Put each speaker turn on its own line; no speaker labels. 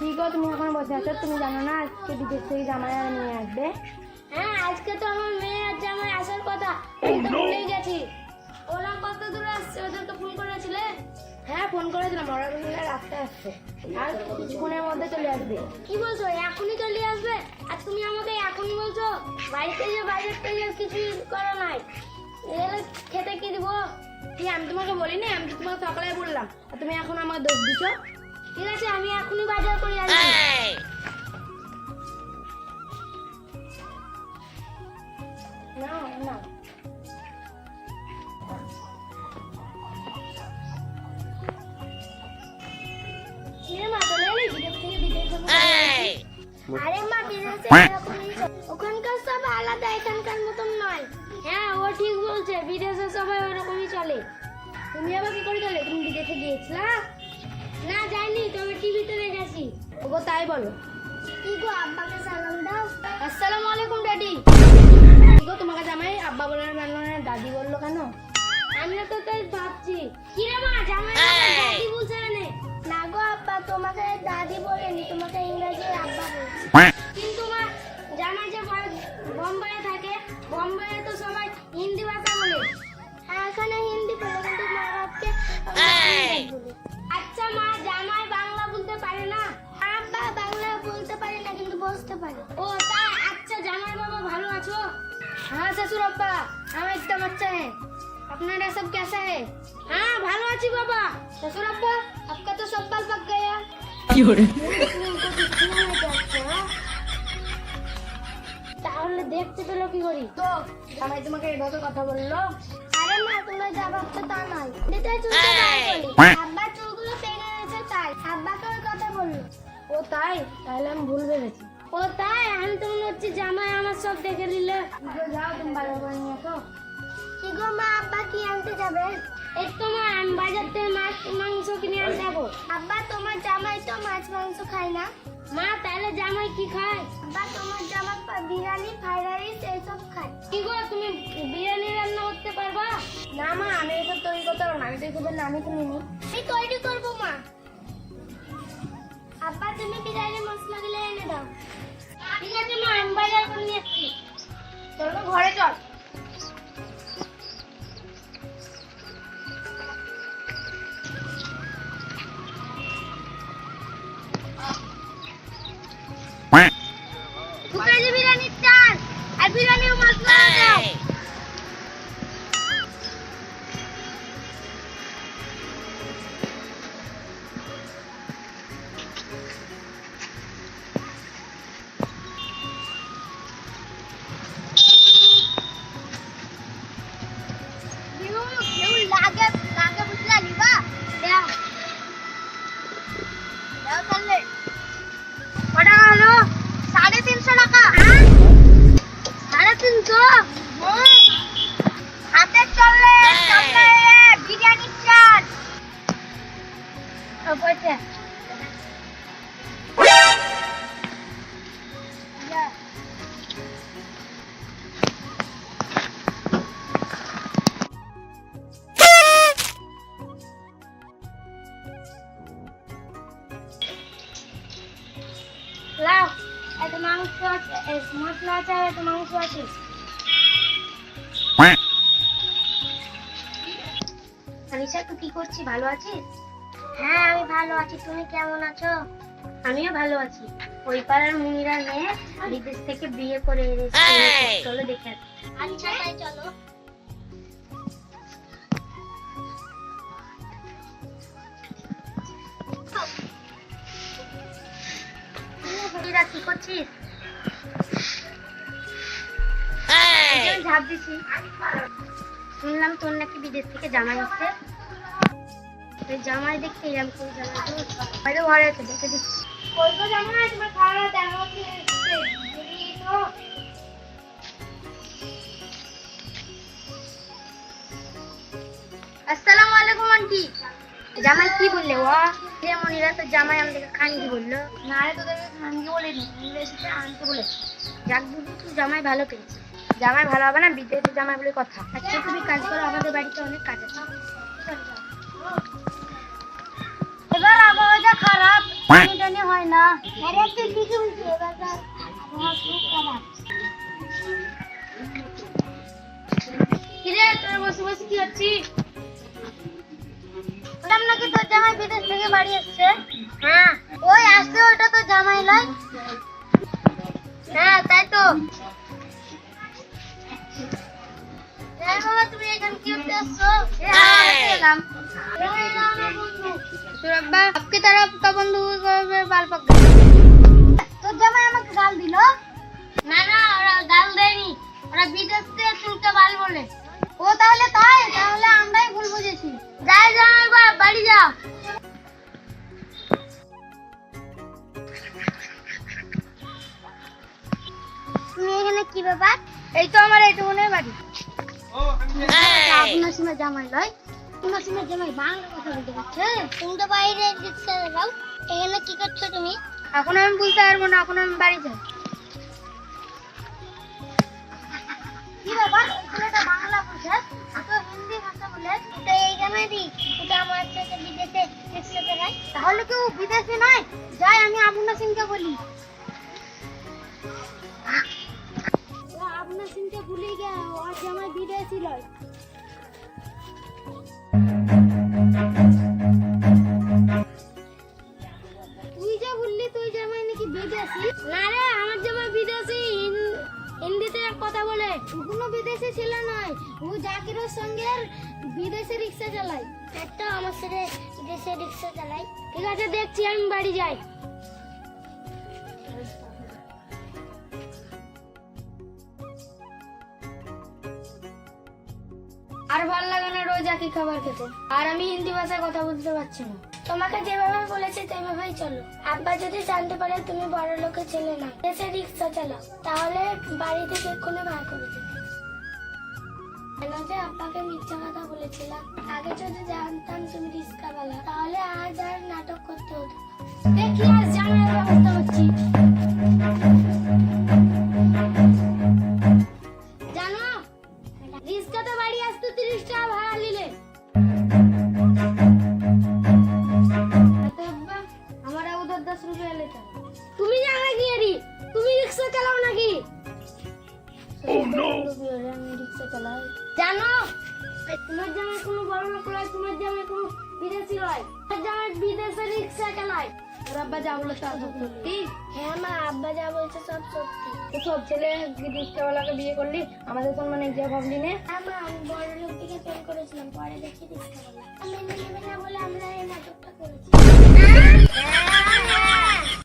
ঠিক আছে তুমি এখন বসে আছো তুমি জানো না আজকে বিদেশ থেকে জামাই আর নিয়ে আসবে?
হ্যাঁ আজকে তো আমার মেয়ে আর জামাই আসার কথা। আমি তো ভুলেই গেছি। ওরা কত দূরে আসছে ওদেরকে ফোন করেছিলে?
হ্যাঁ ফোন করেছিলাম ওরা বললে রাস্তায় আসছে। আর কিছুক্ষণের মধ্যে চলে আসবে।
কি বলছো এখনই চলে আসবে? আর তুমি আমাকে এখনই বলছো বাড়িতে যে বাইরের থেকে কিছু করা নাই। এলে খেতে কি দিব?
কি আমি তোমাকে বলিনি আমি তো তোমাকে সকালে বললাম। আর তুমি এখন আমার দোষ দিছো?
ঠিক আছে আমি এখনই বাজার করে যাব। আরে মা বিদেশে ওখানকার সব আলাদা এখানকার মতন নয়। হ্যাঁ ও ঠিক বলছে বিদেশে সবাই ওরকমই চলে।
তুমি আবার কি করে চলে? তুমি বিদেশে গিয়েছিলা?
না টিভিতে দেখেছি
ওগো তাই বলো।
কি গো আব্বাকে সালাম দাও।
আসসালামু আলাইকুম ড্যাডি। কি গো তোমাকে জামাই আব্বা বলে না দাদি বলল কেন?
আমিও তো তাই ভাবছি। কি রে মা জামাই দাদি বলছে না না গো আব্বা তোমাকে দাদি বলেনি তোমাকে ইংরেজি আব্বা বলছে। কিন্তু মা জামাই যে বোম্বাইয়ে থাকে বোম্বাইয়ে তো সবাই হিন্দি ভাষা বলে। হ্যাঁ এখানে কিন্তু বুঝতে পারে ও তাই আচ্ছা জামাই বাবা ভালো আছো
हाँ ससुर अब्बा हम एकदम अच्छा है अपना सब कैसा है
হ্যাঁ ভালো আছি বাবা
ससुर अब्बा आपका तो सब बाल पक गया
তাহলে দেখতে পেলো কি করি
তো জামাই তোমাকে এভাবে কথা বললো
আরে মা তোমার জবাব তো তা নয় এটা চুলটা সব দেখে নিলে?
তো যাও তুমি বাজার করে নিয়ে আসো।
কি গো মা আব্বা কি আনতে যাবে? এই তো মা আমি বাজার থেকে মাছ মাংস কিনে আনতে যাব। আব্বা তোমার জামাই তো মাছ মাংস খায় না। মা তাহলে জামাই কি খায়? আব্বা তোমার জামাই পা- বিরিয়ানি ফ্রাইড রাইস এইসব খায়। কি গো তুমি বিরিয়ানি রান্না করতে পারবা?
না মা আমি এসব তৈরি করতে পারব না আমি তো এসবের নামই শুনিনি
আমি তৈরি করব মা। আব্বা তুমি বিরিয়ানি মশলাগুলো এনে দাও। ঠিক আছে মা আমি বাজার করে নিয়ে আসছি।
চলো ঘরে চল।
কটা হলো? সাড়ে তিনশো টাকা। সাড়ে তিনশো? হাতে চললে চললে বিরিয়ানির চাল পয়সা এত মাংস আছে এ, মশলা আছে আর এত মাংস আছে। আনিশা তুই কি করছিস? ভালো আছিস? হ্যাঁ আমি ভালো আছি। তুমি কেমন আছো? আমিও ভালো আছি। ওই পাড়ার মুনিরা মেয়ে বিদেশ থেকে বিয়ে করে এনেছে। চলো দেখে আচ্ছা তাই চলো। মুনিরা কি করছিস? ঝাঁপ দিছি। শুনলাম তোর নাকি বিদেশ থেকে জামাই আসছে জামাই দেখতে এরকম করে জামাই তো হয়তো ঘরে আছে দেখে দিচ্ছি বলব জামাই তোমার খাওয়া দাওয়া আসসালামু আলাইকুম আন্টি। জামাই কি বললে ও? যে মনিরা তো জামাই আমাদেরকে খানকি বলল।
না রে তোদেরকে খানকি বলিনি ইংরেজিতে আনতে বলেছি
যাক বুঝি তুই জামাই ভালো পেয়েছি
জামাই ভালো হবে না? বিদেশে জামাই বলে কথা।
আচ্ছা তুমি কাজ করো আমাদের বাড়িতে অনেক কাজ আছে। এবার আবহাওয়াটা খারাপ পানি টানি হয় না। আরে তুই ঠিকই বলছিস এবার আবহাওয়া খুব খারাপ। কিরে তোর বসে বসে কি হচ্ছিস নাকি তোর বিদেশ থেকে বাড়ি আসছে হ্যাঁ। কি ব্যাপার? এই তো আমার এইটুকুনের বাড়ি। আপনার সীমা জামাই লয়। আপনার সীমা জামাই বাংলা কথা বলতে পারছে তুমি তো বাইরে রিক্সা চালাও এখানে কি করছ তুমি? এখন আমি বলতে পারব না এখন আমি বাড়ি যাই। কি ব্যাপার? ছেলেটা বাংলা বলছে। তো হিন্দি ভাষা বলে। তো আমার বিদেশে তাহলে কেউ বিদেশে নয়। যাই আমি আবুনা সিংকে বলি। ওর বিদেশি তুই যা বললি তুই জামাই নাকি বিদেশি? না রে, আমার জামাই বিদেশি। হিন- হিন্দিতে কথা বলে কোনো বিদেশি ছিল নয়, ও জাকিরের সঙ্গে বিদেশে রিক্সা চালায়। একটা আমার সাথে বিদেশে রিক্সা চালাই ঠিক আছে, দেখছি, আমি বাড়ি যাই। আর ভালো লাগে না রোজ একই খাবার খেতে। আর আমি হিন্দি ভাষায় কথা বলতে পারছি না। তোমাকে যেভাবে বলেছি সেভাবেই চলো। আব্বা যদি জানতে পারে তুমি বড় লোকের ছেলে না, দেশে রিক্সা চালাও। তাহলে বাড়ি থেকে এক্ষুনি বার করে দেবে। কেন যে আব্বাকে মিথ্যা কথা বলেছিলাম আগে যদি জানতাম তুমি রিক্সা বালা তাহলে আজ আর নাটক করতে হতো। দেখি, আজ জানার ব্যবস্থা করছি। বিদেশে রিক্সা চালায়
আর আব্বা যা বলে সব
হ্যাঁ মা আব্বা যা বলছে সব
সব ছেলে রিক্সাওয়ালাকে বিয়ে করলি? আমাদের তো মানে যা ভাবলি
হ্যাঁ না। আমরা এই নাটকটা করেছি। হ্যাঁ, হ্যাঁ,